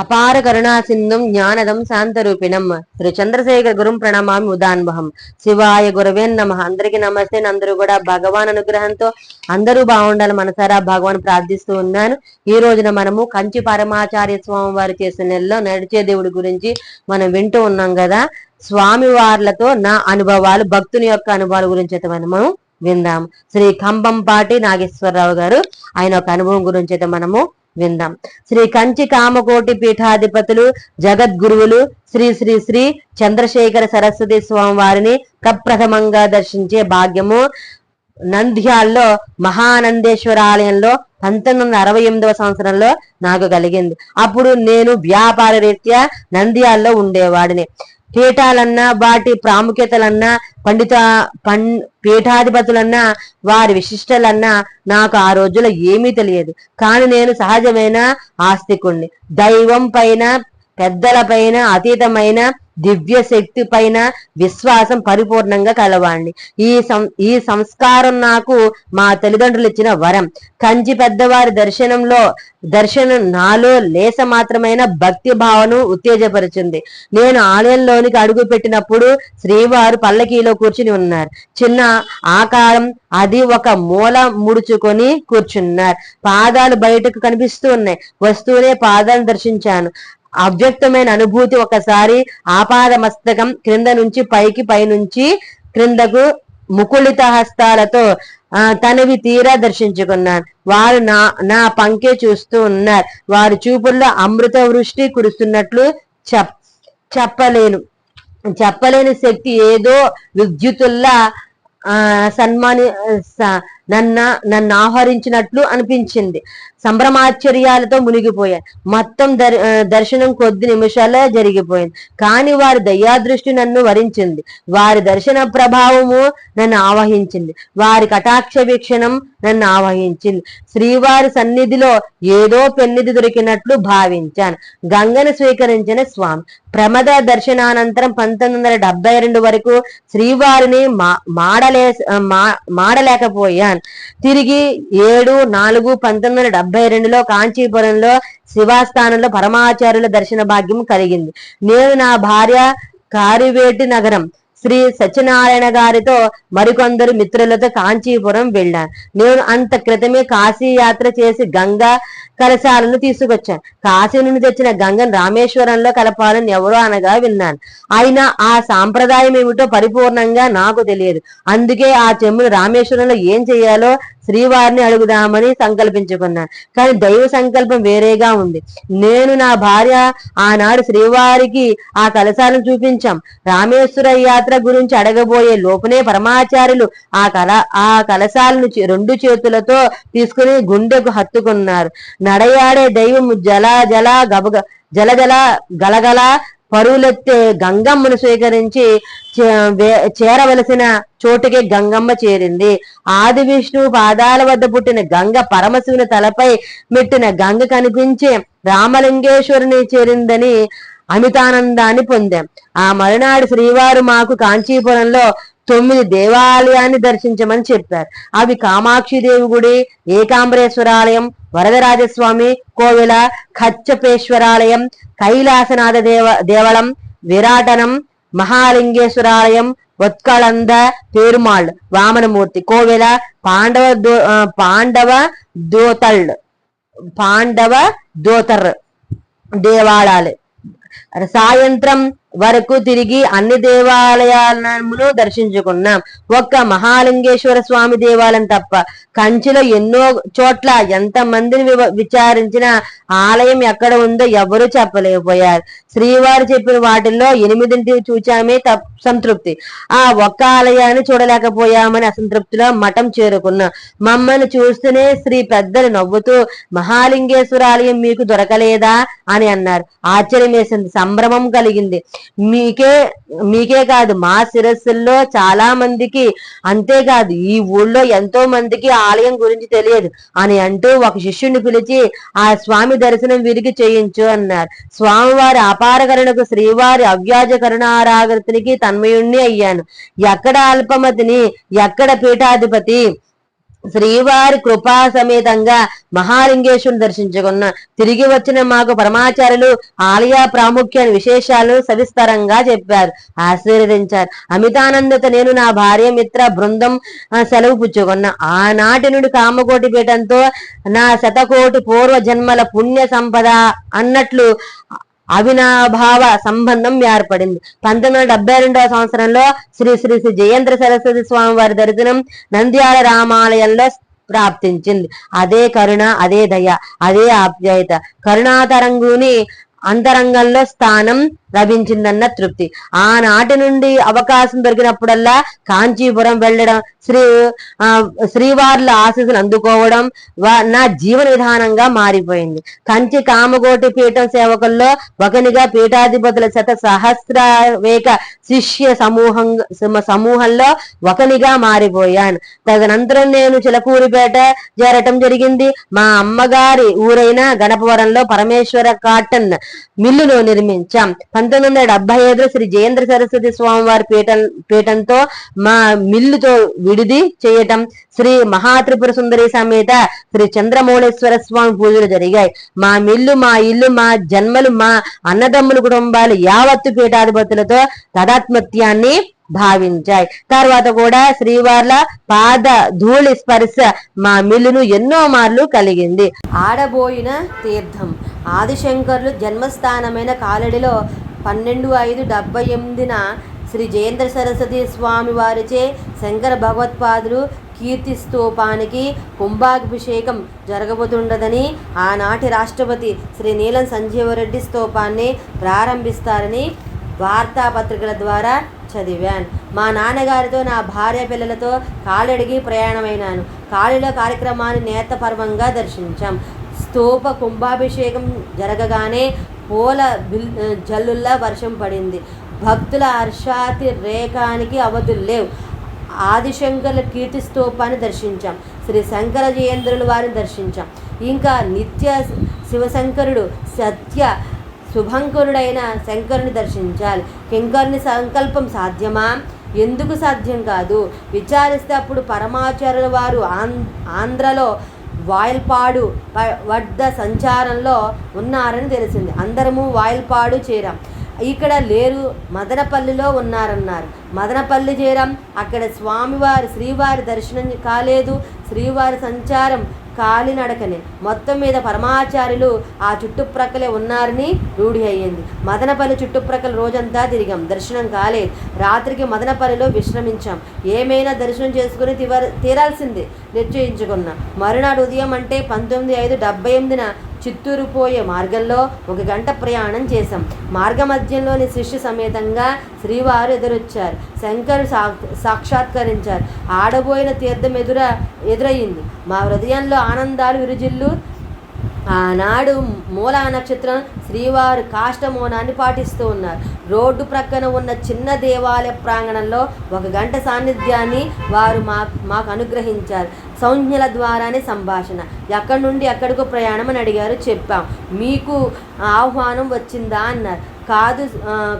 అపార కరుణా సింధుం జ్ఞానదం శాంతరూపిణం. శ్రీ చంద్రశేఖర్ గురుం ప్రణమామి ఉదాన్వహం శివాయ గురవే నమ. అందరికి నమస్తే. అందరూ కూడా భగవాన్ అనుగ్రహంతో అందరూ బాగుండాలి మనసారా భగవాన్ ప్రార్థిస్తూ ఉన్నాను. ఈ రోజున మనము కంచి పరమాచార్య స్వామి వారు చేసిన నెలలో నడిచే దేవుడి గురించి మనం వింటూ ఉన్నాం కదా. స్వామి వార్లతో నా అనుభవాలు భక్తుని యొక్క అనుభవాల గురించి అయితే మనము విందాం. శ్రీ కంబంపాటి నాగేశ్వరరావు గారు ఆయన ఒక అనుభవం గురించి అయితే మనము విందాం. శ్రీ కంచి కామకోటి పీఠాధిపతులు జగద్గురువులు శ్రీ శ్రీ శ్రీ చంద్రశేఖర సరస్వతి స్వామి వారిని ప్రప్రథమంగా దర్శించే భాగ్యము నంద్యాల్లో మహానందేశ్వర ఆలయంలో పంతొమ్మిది వందల అరవై ఎనిమిదవ సంవత్సరంలో నాకు కలిగింది. అప్పుడు నేను వ్యాపార రీత్యా నంద్యాల్లో ఉండేవాడిని. పీఠాలన్నా వాటి ప్రాముఖ్యతలన్నా పండిత పం పీఠాధిపతులన్నా వారి విశిష్టలన్నా నాకు ఆ రోజుల్లో ఏమీ తెలియదు. కానీ నేను సహజమైన ఆస్తికుణ్ణి. దైవం పైన పెద్దల పైన అతీతమైన దివ్య శక్తి పైన విశ్వాసం పరిపూర్ణంగా కలవాణ్ణి ఈ సం ఈ సంస్కారం నాకు మా తల్లిదండ్రులు ఇచ్చిన వరం. కంచి పెద్దవారి దర్శనంలో దర్శనం నాలో లేస మాత్రమైన భక్తి భావను ఉత్తేజపరిచింది. నేను ఆలయంలోనికి అడుగు పెట్టినప్పుడు శ్రీవారు పల్లకీలో కూర్చుని ఉన్నారు. చిన్న ఆకారం అది ఒక మూల ముడుచుకొని కూర్చున్నారు. పాదాలు బయటకు కనిపిస్తూ ఉన్నాయి. వస్తూనే పాదాలను దర్శించాను. అవ్యక్తమైన అనుభూతి ఒకసారి ఆపాద మస్తకం క్రింద నుంచి పైకి పైనుంచి క్రిందకు ముకుళిత హస్తాలతో తనవి తీరా దర్శించుకున్నాను వారు నా నా పంకే చూస్తూ ఉన్నారు. వారి చూపుల్లో అమృత వృష్టి కురుస్తున్నట్లు చెప్ చెప్పలేను. చెప్పలేని శక్తి ఏదో విద్యుతుల్లా ఆ సన్మాని నన్న నన్ను ఆహరించినట్లు అనిపించింది. సంభ్రమాశ్చర్యాలతో మునిగిపోయాను. మొత్తం దర్శనం కొద్ది నిమిషాలే జరిగిపోయింది. కానీ వారి దయాదృష్టి నన్ను వరించింది. వారి దర్శన ప్రభావము నన్ను ఆవహించింది. వారి కటాక్ష వీక్షణం నన్ను ఆవహించింది. శ్రీవారి సన్నిధిలో ఏదో పెన్నిధి దొరికినట్లు భావించాను. గంగను స్వీకరించిన స్వామి. ప్రమద దర్శనానంతరం పంతొమ్మిది వందల డెబ్బై రెండు వరకు శ్రీవారిని మాడలే మాడలేకపోయాను. తిరిగి ఏడు నాలుగు పంతొమ్మిది వందల డెబ్బై రెండులో కాంచీపురంలో శివాస్థానంలో పరమాచార్యుల దర్శన భాగ్యం కలిగింది. నేను నా భార్య కారివేటి నగరం శ్రీ సత్యనారాయణ గారితో మరికొందరు మిత్రులతో కాంచీపురం వెళ్ళాను. నేను అంత క్రితమే కాశీ యాత్ర చేసి గంగా కలశాలను తీసుకొచ్చాను. కాశీ నుండి తెచ్చిన గంగను రామేశ్వరంలో కలపాలని ఎవరో అనగా విన్నాను. అయినా ఆ సాంప్రదాయం ఏమిటో పరిపూర్ణంగా నాకు తెలియదు. అందుకే ఆ చెమ్మును రామేశ్వరంలో ఏం చేయాలో శ్రీవారిని అడుగుదామని సంకల్పించుకున్నాను. కానీ దైవ సంకల్పం వేరేగా ఉంది. నేను నా భార్య ఆనాడు శ్రీవారికి ఆ కలశాలను చూపించాం. రామేశ్వర యాత్ర గురించి అడగబోయే లోపునే పరమాచార్యులు ఆ కల ఆ కలశాలను రెండు చేతులతో తీసుకుని గుండెకు హత్తుకున్నారు. నడయాడే దైవం జల జల గబగ జల జల గలగల పరువులెత్తే గంగమ్మను స్వీకరించి చేరవలసిన చోటుకే గంగమ్మ చేరింది. ఆది విష్ణు పాదాల వద్ద పుట్టిన గంగ పరమశివుని తలపై మెట్టిన గంగ కనిపించి రామలింగేశ్వరుని చేరిందని అమితానందాన్ని పొందాం. ఆ మరునాడు శ్రీవారు మాకు కాంచీపురంలో తొమ్మిది దేవాలయాన్ని దర్శించమని చెప్పారు. అవి కామాక్షి దేవి గుడి ఏకాంబరేశ్వరాలయం వరదరాజస్వామి కోవిల ఖచ్చపేశ్వరాలయం కైలాసనాథ దేవ దేవళం విరాటనం మహాలింగేశ్వరాలయం ఒత్కళంద పేరుమాళ్ వామనమూర్తి కోవెల పాండవ దో పాండవ దోతల్ పాండవ దోతర్ దేవాలయాలు సాయంత్రం వరకు తిరిగి అన్ని దేవాలయాలను దర్శించుకున్నాం. ఒక్క మహాలింగేశ్వర స్వామి దేవాలయం తప్ప కంచిలో ఎన్నో చోట్ల ఎంత మందిని విచారించిన ఆలయం ఎక్కడ ఉందో ఎవరు చెప్పలేకపోయారు. శ్రీవారు చెప్పిన వాటిల్లో ఎనిమిదింటి చూచామే సంతృప్తి. ఆ ఒక్క ఆలయాన్ని చూడలేకపోయామని అసంతృప్తిలో మఠం చేరుకున్నాం. మమ్మల్ని చూస్తూనే శ్రీ పెద్దలు నవ్వుతూ మహాలింగేశ్వర ఆలయం మీకు దొరకలేదా? అని అన్నారు. ఆశ్చర్యం వేసింది సంభ్రమం కలిగింది. మీకే మీకే కాదు మా శిరస్సుల్లో చాలా మందికి అంతేకాదు ఈ ఊళ్ళో ఎంతో మందికి ఆలయం గురించి తెలియదు. అని అంటూ ఒక శిష్యుని పిలిచి ఆ స్వామి దర్శనం వీరికి చేయించు అన్నారు. స్వామివారి అపారకరణకు శ్రీవారి అవ్యాజ కరుణారాగతికి తన్మయుణ్ణి అయ్యాను. ఎక్కడ అల్పమతిని ఎక్కడ పీఠాధిపతి శ్రీవారి కృపా సమేతంగా మహాలింగేశ్వరుని దర్శించుకున్న తిరిగి వచ్చిన మాకు పరమాచార్యులు ఆలయ ప్రాముఖ్యాన్ని విశేషాలు సవిస్తరంగా చెప్పారు. ఆశీర్వదించారు. అమితానందత నేను నా భార్య మిత్ర బృందం సెలవు పుచ్చుకున్న. ఆనాటి నుండి కామకోటి పీఠంతో నా శతకోటి పూర్వ జన్మల పుణ్య సంపద అన్నట్లు అవినాభావ సంబంధం ఏర్పడింది. పంతొమ్మిది వందల డెబ్బై రెండవ సంవత్సరంలో శ్రీ శ్రీ శ్రీ జయేంద్ర సరస్వతి స్వామి వారి దర్శనం నంద్యాల రామాలయంలో ప్రాప్తించింది. అదే కరుణ అదే దయ అదే ఆప్యాయత. కరుణాతరంగుని అంతరంగంలో స్థానం లభించిందన్న తృప్తి. ఆనాటి నుండి అవకాశం దొరికినప్పుడల్లా కాంచీపురం వెళ్ళడం శ్రీ శ్రీవార్ల ఆశీస్సులు అందుకోవడం నా జీవన విధానంగా మారిపోయింది. కంచి కామకోటి పీఠం సేవకుల్లో ఒకనిగా పీఠాధిపతుల శత సహస్రవేక శిష్య సమూహం సమూహంలో ఒకనిగా మారిపోయాను. తదనంతరం నేను చిలకూరిపేట చేరటం జరిగింది. మా అమ్మగారి ఊరైన గణపవరంలో పరమేశ్వర కాటన్ మిల్లులో నిర్మించాం. పంతొమ్మిది వందల డెబ్బై ఐదులో శ్రీ జయేంద్ర సరస్వతి స్వామి వారి పీఠం పీఠంతో మా మిల్లుతో విడిది చేయటం. శ్రీ మహాత్రిపుర సుందరి సమేత శ్రీ చంద్రమౌళేశ్వర స్వామి పూజలు జరిగాయి. మా మిల్లు మా ఇల్లు మా జన్మలు మా అన్నదమ్ముల కుటుంబాలు యావత్తు పీఠాధిపతులతో తదాత్మత్యాన్ని భావించాయి. తర్వాత కూడా శ్రీవార్ల పాద ధూళి స్పర్శ మా మిల్లును ఎన్నో మార్లు కలిగింది. ఆడబోయిన తీర్థం. ఆదిశంకర్లు జన్మస్థానమైన కాలడిలో పన్నెండు ఐదు డెబ్బై ఎనిమిదిన శ్రీ జయేంద్ర సరస్వతి స్వామి వారిచే శంకర భగవత్పాదులు కీర్తి స్థూపానికి కుంభాభిషేకం జరగబోతుండదని ఆనాటి రాష్ట్రపతి శ్రీ నీలం సంజీవరెడ్డి స్తూపాన్ని ప్రారంభిస్తారని వార్తాపత్రికల ద్వారా చదివాను. మా నాన్నగారితో నా భార్య పిల్లలతో కాలడిగి ప్రయాణమైనాను. కాళిలో కార్యక్రమాన్ని నేతపర్వంగా దర్శించాం. స్తూప కుంభాభిషేకం జరగగానే పూల బిల్ జల్లుల్లా వర్షం పడింది. భక్తుల హర్షాతి రేఖానికి అవధులు లేవు. ఆదిశంకర్ల కీర్తి స్తూపాన్ని దర్శించాం. శ్రీ శంకర జయేంద్రుల వారిని దర్శించాం. ఇంకా నిత్య శివశంకరుడు సత్య శుభంకరుడైన శంకరుని దర్శించాలి. కింకరుని సంకల్పం సాధ్యమా? ఎందుకు సాధ్యం కాదు? విచారిస్తే అప్పుడు పరమాచార్యుల వారు ఆం- ఆంధ్రలో వాయల్పాడు వద్ద సంచారంలో ఉన్నారని తెలిసింది. అందరము వాయల్పాడు చేరాం. ఇక్కడ లేరు మదనపల్లిలో ఉన్నారన్నారు. మదనపల్లి చేరాం. అక్కడ స్వామివారి శ్రీవారి దర్శనం కాలేదు. శ్రీవారి సంచారం కాలినడకనే మొత్తం మీద పరమాచార్యులు ఆ చుట్టుప్రక్కలే ఉన్నారని రూఢి అయ్యింది. మదనపల్లి చుట్టుప్రక్కల రోజంతా తిరిగాం. దర్శనం కాలేదు. రాత్రికి మదనపల్లిలో విశ్రమించాం. ఏమైనా దర్శనం చేసుకుని తివర తీరాల్సిందే. నిశ్చయించుకున్నా. మరునాడు ఉదయం అంటే పంతొమ్మిది ఐదు డెబ్బై ఎనిమిదిన చిత్తూరు పోయే మార్గంలో ఒక గంట ప్రయాణం చేశాం. మార్గ మధ్యంలోని శిష్య సమేతంగా శ్రీవారు ఎదురొచ్చారు. శంకర్ సా సాక్షాత్కరించారు. ఆడబోయిన తీర్థం ఎదుర ఎదురయ్యింది మా హృదయంలో ఆనందాలు విరుజిల్లు ఆనాడు మూలా నక్షత్రం శ్రీవారు కాష్టమోనాన్ని పాటిస్తూ ఉన్నారు. రోడ్డు ప్రక్కన ఉన్న చిన్న దేవాలయ ప్రాంగణంలో ఒక గంట సాన్నిధ్యాన్ని వారు మా మాకు అనుగ్రహించారు. సంజ్ఞల ద్వారానే సంభాషణ. ఎక్కడి నుండి ఎక్కడికో ప్రయాణం అని అడిగారు. చెప్పాం. మీకు ఆహ్వానం వచ్చిందా అన్నారు. కాదు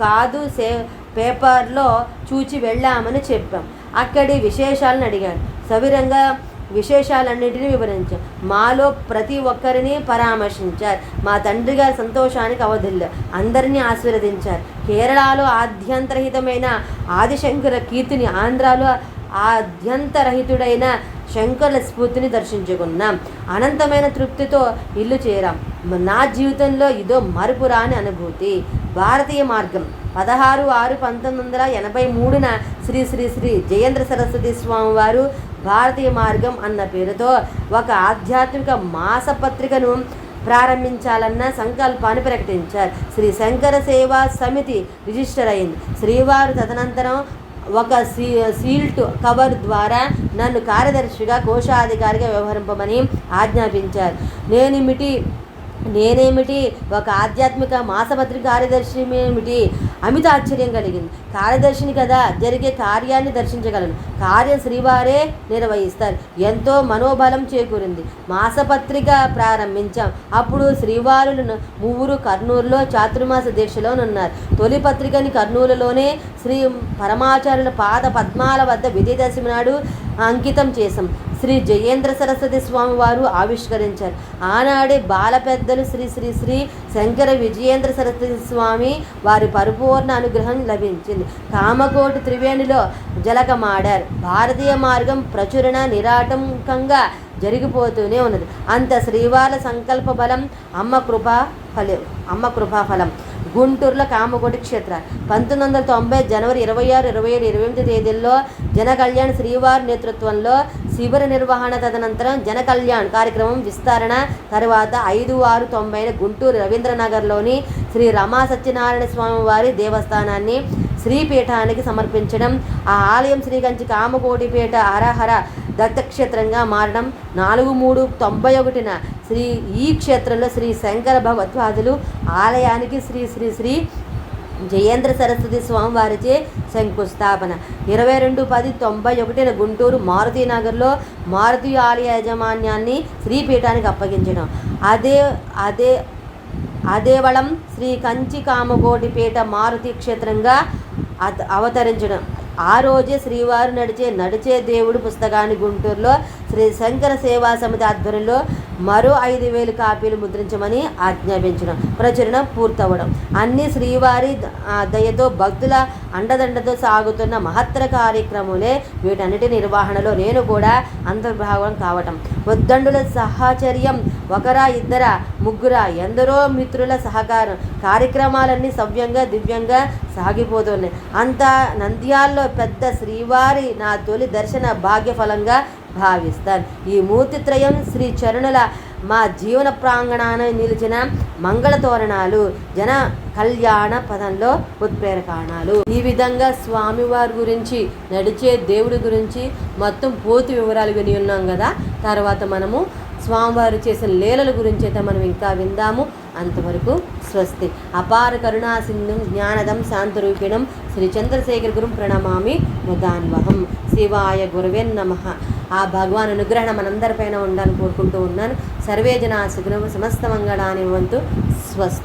కాదు సే పేపర్లో చూచి వెళ్ళామని చెప్పాం. అక్కడి విశేషాలను అడిగారు. సవిరంగా విశేషాలన్నింటినీ వివరించారు మాలో ప్రతి ఒక్కరిని పరామర్శించారు. మా తండ్రి గారి సంతోషానికి అవధిల్లు అందరినీ ఆశీర్వదించారు. కేరళలో ఆద్యంతరహితమైన ఆదిశంకర కీర్తిని ఆంధ్రాలో ఆద్యంతరహితుడైన శంకరుల స్ఫూర్తిని దర్శించుకున్నాం. అనంతమైన తృప్తితో ఇల్లు చేరాం. నా జీవితంలో ఇదో మరుపురాని అనుభూతి. భారతీయ మార్గం. పదహారు ఆరు పంతొమ్మిది వందల ఎనభై మూడున శ్రీ శ్రీ శ్రీ జయేంద్ర సరస్వతి స్వామి వారు భారతీయ మార్గం అన్న పేరుతో ఒక ఆధ్యాత్మిక మాసపత్రికను ప్రారంభించాలన్న సంకల్పాన్ని ప్రకటించారు. శ్రీ శంకర సేవా సమితి రిజిస్టర్ అయింది. శ్రీవారు తదనంతరం ఒక సీ సీల్ట్ కవర్ ద్వారా నన్ను కార్యదర్శిగా కోశాధికారిగా వ్యవహరింపమని ఆజ్ఞాపించారు. నేనేమిటి నేనేమిటి? ఒక ఆధ్యాత్మిక మాసపత్రిక కార్యదర్శి ఏమిటి? అమిత ఆశ్చర్యం కలిగింది. కార్యదర్శిని కదా జరిగే కార్యాన్ని దర్శించగలను. కార్యం శ్రీవారే నిర్వహిస్తారు. ఎంతో మనోబలం చేకూరింది. మాసపత్రిక ప్రారంభించాం. అప్పుడు శ్రీవారు మువ్వురు కర్నూలులో చాతుర్మాస దీక్షలో ఉన్నారు తొలి పత్రికని కర్నూలులోనే శ్రీ పరమాచార్యుల పాద పద్మాల వద్ద విజయదశమి నాడు అంకితం చేశాం. శ్రీ జయేంద్ర సరస్వతి స్వామి వారు ఆవిష్కరించారు. ఆనాడే బాల పెద్దలు శ్రీ శ్రీ శ్రీ శంకర విజయేంద్ర సరస్వతి స్వామి వారి పరిపూర్ణ అనుగ్రహం లభించింది. కామకోటి త్రివేణిలో జలకమాడారు. భారతీయ మార్గం ప్రచురణ నిరాటంకంగా జరిగిపోతూనే ఉన్నది. అంత శ్రీవాల సంకల్ప బలం అమ్మ కృపా ఫలం అమ్మ కృపా ఫలం. గుంటూరులో కామకోటి క్షేత్ర పంతొమ్మిది వందల తొంభై జనవరి ఇరవై ఆరు ఇరవై ఏడు ఇరవై ఎనిమిది తేదీల్లో జన కళ్యాణ్ శ్రీవారి నేతృత్వంలో శిబిర నిర్వహణ తదనంతరం జన కళ్యాణ్ కార్యక్రమం విస్తరణ తర్వాత ఐదు ఆరు తొంభై గుంటూరు రవీంద్రనగర్లోని శ్రీ రమా సత్యనారాయణ స్వామి వారి దేవస్థానాన్ని శ్రీపీఠానికి సమర్పించడం ఆ ఆలయం శ్రీకంచి కామకోటిపేట హరహర దత్తక్షేత్రంగా మారడం. నాలుగు మూడు తొంభై ఒకటిన శ్రీ ఈ క్షేత్రంలో శ్రీ శంకర భగవత్వాదులు ఆలయానికి శ్రీ శ్రీ శ్రీ జయేంద్ర సరస్వతి స్వామి వారిచే శంకుస్థాపన. ఇరవై రెండు పది తొంభై ఒకటిన గుంటూరు మారుతీనగర్లో మారుతి ఆలయ యాజమాన్యాన్ని శ్రీపీఠానికి అప్పగించడం. అదే అదే అదేవళం శ్రీ కంచి కామకోటిపేట మారుతి క్షేత్రంగా అత అవతరించడం. ఆ రోజే శ్రీవారు నడిచే నడిచే దేవుడు పుస్తకాన్ని గుంటూరులో శ్రీ శంకర సేవా సమితి ఆధ్వర్యంలో మరో ఐదు వేలు కాపీలు ముద్రించమని ఆజ్ఞాపించడం ప్రచురణ పూర్తవడం. అన్ని శ్రీవారి ఆ దయతో భక్తుల అండదండతో సాగుతున్న మహత్తర కార్యక్రమాలే వీటన్నిటి నిర్వహణలో నేను కూడా అంతర్భాగం కావటం. ఉద్దండుల సహచర్యం ఒకరా ఇద్దరా ముగ్గురా ఎందరో మిత్రుల సహకారం కార్యక్రమాలన్నీ సవ్యంగా దివ్యంగా సాగిపోతున్నాయి. అంత నంద్యాల్లో పెద్ద శ్రీవారి నా తొలి దర్శన భాగ్యఫలంగా భావిస్తాను ఈ మూర్తిత్రయం శ్రీ చరణుల మా జీవన ప్రాంగణాన నిలిచిన మంగళ తోరణాలు జన కళ్యాణ పదంలో ఉత్ప్రేరకాణాలు. ఈ విధంగా స్వామివారి గురించి నడిచే దేవుడి గురించి మొత్తం పూర్తి వివరాలు విని ఉన్నాం కదా. తర్వాత మనము స్వామివారు చేసిన లీలల గురించి అయితే మనం ఇంకా విందాము. అంతవరకు స్వస్తి. అపార కరుణా సింధు జ్ఞానదం శాంతరూపిణం శ్రీ చంద్రశేఖర్ గురుం ప్రణమామి ముదాన్వహం. శివాయ గురువే నమ. ఆ భగవాన్ అనుగ్రహణ మనందరిపైన ఉండాలని కోరుకుంటూ ఉన్నాను. సర్వే సుగ్రహ సమస్త మంగళాన్ని వంతు స్వస్తి.